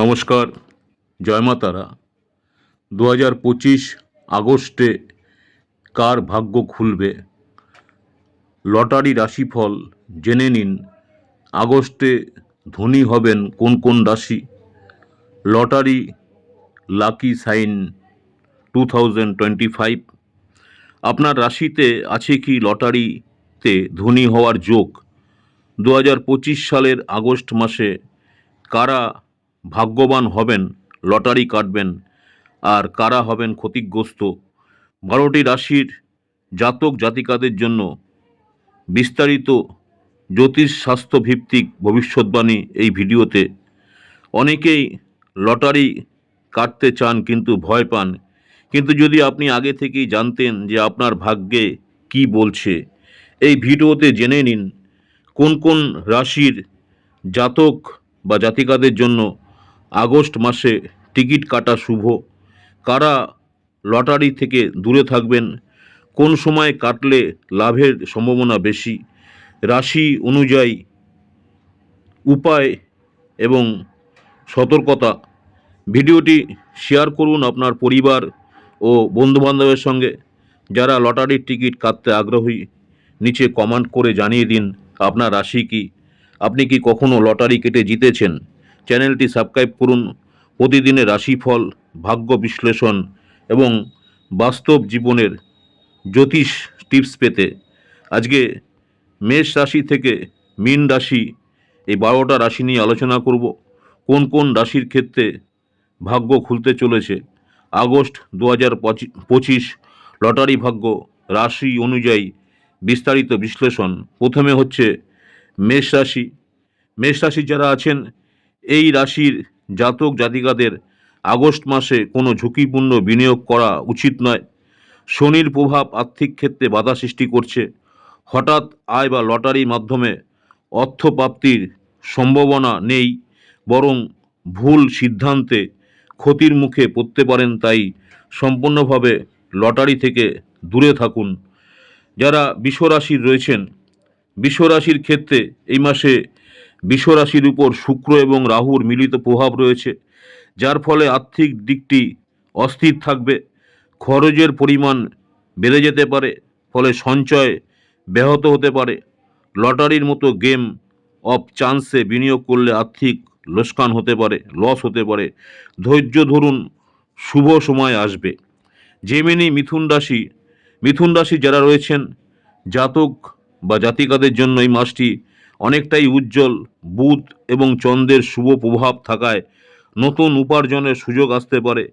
নমস্কার, জয় মা তারা। দু হাজার পঁচিশ আগস্টে কার ভাগ্য খুলবে? লটারি রাশিফল জেনে নিন, আগস্টে ধনী হবেন কোন কোন রাশি? Lottery lucky sign two thousand twenty five. আপনার রাশিতে আছে কি লটারিতে ধনী হওয়ার যোগ? দু হাজার পঁচিশ সালের আগস্ট মাসে কারা ভাগ্যবান হবেন, লটারি কাটবেন, আর কারা হবেন ক্ষতিগ্রস্ত? বারোটি রাশির জাতক জাতিকাদের জন্য বিস্তারিত জ্যোতিষ স্বাস্থ্য ভিত্তিক ভবিষ্যৎবাণী এই ভিডিওতে। অনেকেই লটারি কাটতে চান কিন্তু ভয় পান। কিন্তু যদি আপনি আগে থেকেই জানতেন যে আপনার ভাগ্যে কি বলছে, এই ভিডিওতে জেনে নিন, কোন কোন রাশির জাতক বা জাতিকাদের জন্য আগস্ট মাসে টিকিট কাটা শুভ। কারা লটারি থেকে দূরে থাকবেন? কোন সময় কাটলে লাভের সম্ভাবনা বেশি? রাশি অনুযায়ী উপায় এবং সতর্কতা। ভিডিওটি শেয়ার করুন আপনার পরিবার ও বন্ধুবান্ধবের সঙ্গে। যারা লটারির টিকিট কাটতে আগ্রহী, নিচে কমেন্ট করে জানিয়ে দিন, আপনার রাশি কি? আপনি কি কখনো লটারি কেটে জিতেছেন? চ্যানেলটি সাবস্ক্রাইব করুন। প্রতিদিনের রাশিফল, ভাগ্য বিশ্লেষণ এবং বাস্তব জীবনের জ্যোতিষ টিপস পেতে আজকে মেষ রাশি থেকে মীন রাশি এই বারোটা রাশি নিয়ে আলোচনা করব। কোন কোন রাশির ক্ষেত্রে ভাগ্য খুলতে চলেছে? আগস্ট দু হাজার পঁচিশ, লটারি ভাগ্য রাশি অনুযায়ী বিস্তারিত বিশ্লেষণ। প্রথমে হচ্ছে মেষ রাশি। মেষ রাশি যারা আছেন এই রাশির জাতক জাতিকাদের আগস্ট মাসে কোনো ঝুঁকিপূর্ণ বিনিয়োগ করা উচিত নয়। শনির প্রভাব আর্থিক ক্ষেত্রে বাধা সৃষ্টি করছে। হঠাৎ আয় বা লটারির মাধ্যমে অর্থ প্রাপ্তির সম্ভাবনা নেই, বরং ভুল সিদ্ধান্তে ক্ষতির মুখে পড়তে পারেন তাই সম্পূর্ণভাবে লটারি থেকে দূরে থাকুন। যারা বিশ্বরাশির রয়েছেন, বিশ্বরাশির ক্ষেত্রে এই মাসে বিশ্বরাশির উপর শুক্র এবং রাহুর মিলিত প্রভাব রয়েছে, যার ফলে আর্থিক দিকটি অস্থির থাকবে। খরচের পরিমাণ বেড়ে যেতে পারে, ফলে সঞ্চয় ব্যাহত হতে পারে। লটারির মতো গেম অফ চান্সে বিনিয়োগ করলে আর্থিক লোকসান হতে পারে, লস হতে পারে। ধৈর্য ধরুন, শুভ সময় আসবে। জেমিনি মিথুন রাশি মিথুন রাশি যারা রয়েছেন, জাতক বা জাতিকাদের জন্য এই মাসটি অনেকটাই উজ্জ্বল, বুধ এবং চন্দ্রের শুভ প্রভাব থাকায় নতুন উপার্জনের সুযোগ আসতে পারে।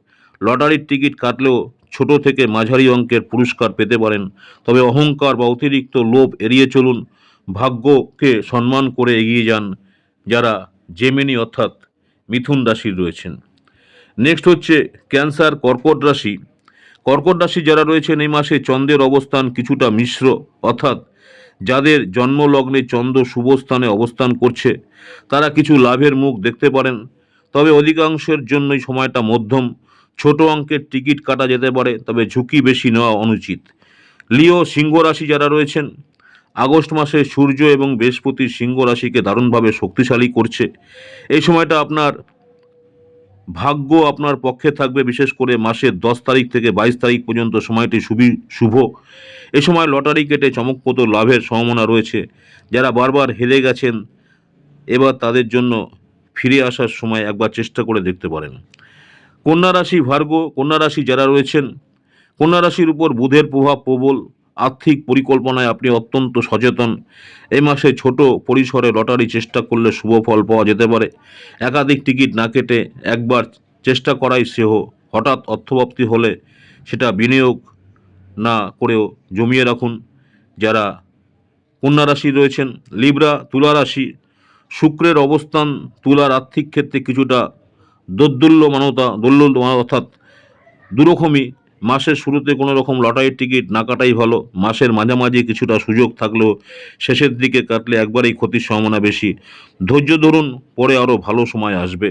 লটারির টিকিট কাটলেও ছোট থেকে মাঝারি অঙ্কের পুরস্কার পেতে পারেন। তবে অহংকার বা অতিরিক্ত লোভ এড়িয়ে চলুন, ভাগ্যকে সম্মান করে এগিয়ে যান যারা জেমিনি অর্থাৎ মিথুন রাশির রয়েছেন। নেক্সট হচ্ছে ক্যান্সার কর্কট রাশি। কর্কট রাশি যারা রয়েছেন, এই মাসে চন্দ্রের অবস্থান কিছুটা মিশ্র, অর্থাৎ যাদের জন্মলগ্নে চন্দ্র শুভস্থানে অবস্থান করছে, তারা কিছু লাভের মুখ দেখতে পারেন। তবে অধিকাংশের জন্যই সময়টা মধ্যম। ছোট অঙ্কের টিকিট কাটা যেতে পারে, তবে ঝুঁকি বেশি নেওয়া অনুচিত। লিও সিংহ রাশি যারা রয়েছেন, আগস্ট মাসে সূর্য এবং বৃহস্পতি সিংহ রাশিকে দারুণভাবে শক্তিশালী করছে। এই সময়টা আপনার ভাগ্য আপনার পক্ষে থাকবে, বিশেষ করে মাসের দশ তারিখ থেকে বাইশ তারিখ পর্যন্ত সময়টি শুভি, শুভ। এ সময় লটারি কেটে চমকপ্রদ লাভের সম্ভাবনা রয়েছে। যারা বারবার হেরে গেছেন, এবার তাদের জন্য ফিরে আসার সময় একবার চেষ্টা করে দেখতে পারেন। কন্যা রাশি ভার্গ কন্যা রাশি যারা রয়েছেন, কন্যা রাশির উপর বুধের প্রভাব প্রবল। আর্থিক পরিকল্পনায় আপনি অত্যন্ত সচেতন। এই মাসে ছোট পরিসরে লটারি চেষ্টা করলে শুভ ফল পাওয়া যেতে পারে। একাধিক টিকিট না কেটে একবার চেষ্টা করাই সেহ হঠাৎ অর্থপ্রাপ্তি হলে সেটা বিনিয়োগ না করেও জমিয়ে রাখুন। যারা কন্যা রাশি রয়েছেন, লিব্রা, তুলা রাশি, শুক্রের অবস্থান তুলার আর্থিক ক্ষেত্রে কিছুটা দোদ্দুল্য মানতা দোল্য অর্থাৎ দুরকমই মাসের শুরুতে কোনো রকম লটারির টিকিট না কাটাই ভালো, মাসের মাঝামাঝি কিছুটা সুযোগ থাকলেও শেষের দিকে কাটলে একবারেই ক্ষতির সম্ভাবনা বেশি। ধৈর্য ধরুন, পরে আরও ভালো সময় আসবে।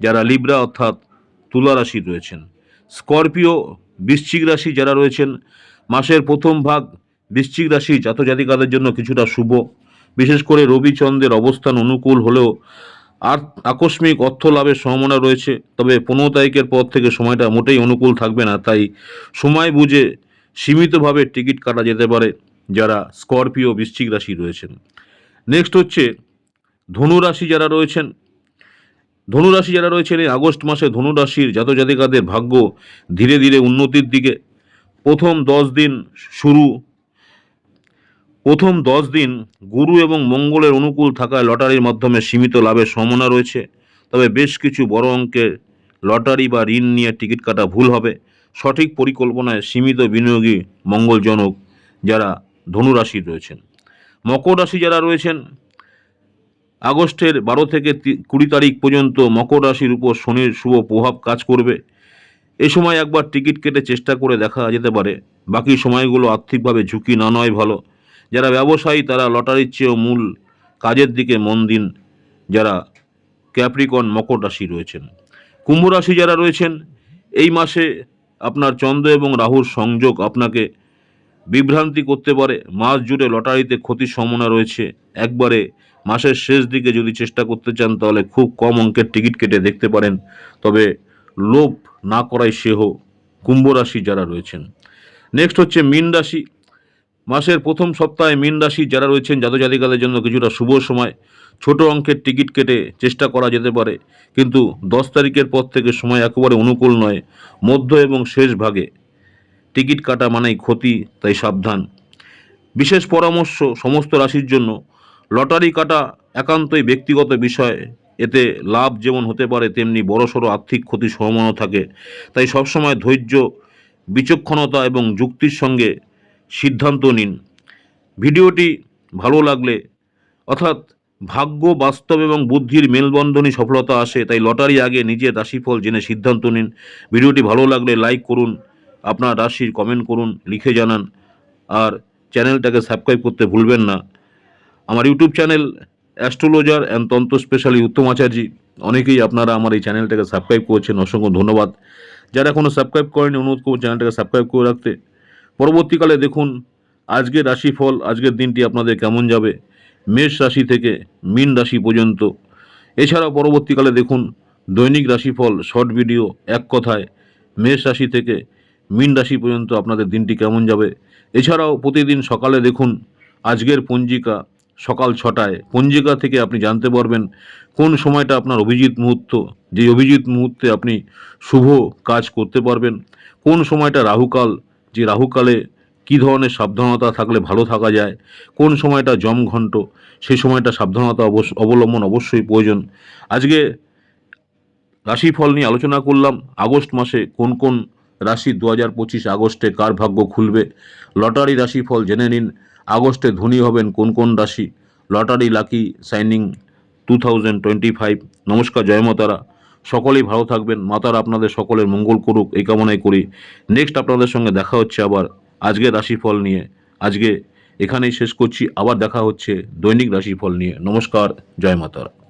যারা লিব্রা অর্থাৎ তুলা রাশি রয়েছেন, স্করপিও, বৃশ্চিক রাশি যারা রয়েছেন, মাসের প্রথম ভাগ বৃশ্চিক রাশি জাতজাতিকাদের জন্য কিছুটা শুভ। বিশেষ করে রবিচন্দ্রের অবস্থান অনুকূল হলেও আর আকস্মিক অর্থ লাভের সম্ভাবনা রয়েছে। তবে পনেরো তারিখের পর থেকে সময়টা মোটেই অনুকূল থাকবে না, তাই সময় বুঝে সীমিতভাবে টিকিট কাটা যেতে পারে যারা স্করপিও বৃশ্চিক রাশি রয়েছেন। নেক্সট হচ্ছে ধনুরাশি যারা রয়েছেন। ধনুরাশি যারা রয়েছেন, এই আগস্ট মাসে ধনুরাশির জাতজাতিকাদের ভাগ্য ধীরে ধীরে উন্নতির দিকে। প্রথম দশ দিন শুরু প্রথম দশ দিন গুরু এবং মঙ্গলের অনুকূল থাকায় লটারির মাধ্যমে সীমিত লাভের সম্ভাবনা রয়েছে। তবে বেশ কিছু বড় অঙ্কের লটারি বা ঋণ নিয়ে টিকিট কাটা ভুল হবে। সঠিক পরিকল্পনায় সীমিত বিনিয়োগী মঙ্গলজনক যারা ধনুরাশি রয়েছেন। মকর রাশি যারা রয়েছেন, আগস্টের বারো থেকে কুড়ি তারিখ পর্যন্ত মকর রাশির উপর শনির শুভ প্রভাব কাজ করবে। এ সময় একবার টিকিট কেটে চেষ্টা করে দেখা যেতে পারে। বাকি সময়গুলো আর্থিকভাবে ঝুঁকি না নয় ভালো। যারা ব্যবসায়ী, তারা লটারির চেয়েও মূল কাজের দিকে মন দিন যারা ক্যাপ্রিকন মকর রাশি রয়েছেন। কুম্ভ রাশি যারা রয়েছেন, এই মাসে আপনার চন্দ্র এবং রাহুর সংযোগ আপনাকে বিভ্রান্তি করতে পারে। মাস জুড়ে লটারিতে ক্ষতির সম্ভাবনা রয়েছে। একবারে মাসের শেষ দিকে যদি চেষ্টা করতে চান, তাহলে খুব কম অঙ্কের টিকিট কেটে দেখতে পারেন। তবে লোভ না করাই সেহ কুম্ভ রাশি যারা রয়েছেন। নেক্সট হচ্ছে মীন রাশি। মাসের প্রথম সপ্তাহে মীন রাশি যারা রয়েছেন জাতক জাতিকাদের জন্য কিছুটা শুভ সময়। ছোট অঙ্কের টিকিট কেটে চেষ্টা করা যেতে পারে, কিন্তু দশ তারিখের পর থেকে সময় একেবারে অনুকূল নয়, মধ্য এবং শেষ ভাগে। টিকিট কাটা মানেই ক্ষতি, তাই সাবধান। বিশেষ পরামর্শ সমস্ত রাশির জন্য, লটারি কাটা একান্তই ব্যক্তিগত বিষয়, এতে লাভ যেমন হতে পারে, তেমনি বড়সড় আর্থিক ক্ষতি সম্ভাবনা থাকে। তাই সবসময় ধৈর্য, বিচক্ষণতা এবং যুক্তির সঙ্গে সিদ্ধান্ত নিন। ভিডিওটি ভালো লাগলে, অর্থাৎ ভাগ্য, বাস্তব এবং বুদ্ধির মেলবন্ধনই সফলতা আসে, তাই লটারি আগে নিজের রাশিফল জেনে সিদ্ধান্ত নিন। ভিডিওটি ভালো লাগলে লাইক করুন, আপনার রাশির কমেন্ট করুন, লিখে জানান, আর চ্যানেলটাকে সাবস্ক্রাইব করতে ভুলবেন না। আমার YouTube channel astrologer and tantra specially Uttam Acharya, অনেকেই আপনারা আমার এই চ্যানেলটাকে সাবস্ক্রাইব করেছেন, অসংখ্য ধন্যবাদ। যারা এখনও সাবস্ক্রাইব করেনি অনুরোধ করব চ্যানেলটাকে সাবস্ক্রাইব করে রাখতে। পরবর্তীকালে দেখুন আজকের রাশিফল, আজকের দিনটি আপনাদের কেমন যাবে? মেষ রাশি থেকে মীন রাশি পর্যন্ত। এছাড়াও পরবর্তীকালে দেখুন দৈনিক রাশিফল, শর্ট ভিডিও, এক কথায় মেষ রাশি থেকে মীন রাশি পর্যন্ত আপনাদের দিনটি কেমন যাবে? এছাড়াও প্রতিদিন সকালে দেখুন আজকের পঞ্জিকা সকাল ছটায়। পঞ্জিকা থেকে আপনি জানতে পারবেন কোন সময়টা আপনার অভিজিৎ মুহূর্ত। যে অভিজিৎ মুহূর্তে আপনি শুভ কাজ করতে পারবেন। কোন সময়টা রাহুকাল যে রাহুকালে কী ধরনের সাবধানতা থাকলে ভালো থাকা যায়, কোন সময়টা জমঘণ্ট সেই সময়টা সাবধানতা অবলম্বন অবশ্যই প্রয়োজন। আজকে রাশিফল নিয়ে আলোচনা করলাম, আগস্ট মাসে কোন কোন রাশি দু হাজার পঁচিশ আগস্টে কার ভাগ্য খুলবে, লটারি রাশিফল জেনে নিন, আগস্টে ধনী হবেন কোন কোন রাশি, lottery lucky signing two thousand twenty five, নমস্কার, জয় মাতারা। সকলেই ভালো থাকবেন। মাতার আপনাদের সকলের মঙ্গল করুক, এই কামনাই করি। নেক্সট আপনাদের সঙ্গে দেখা হচ্ছে আবার আজকের রাশিফল নিয়ে। আজকে এখানেই শেষ করছি। আবার দেখা হচ্ছে দৈনিক রাশিফল নিয়ে। নমস্কার, জয় মাতারা।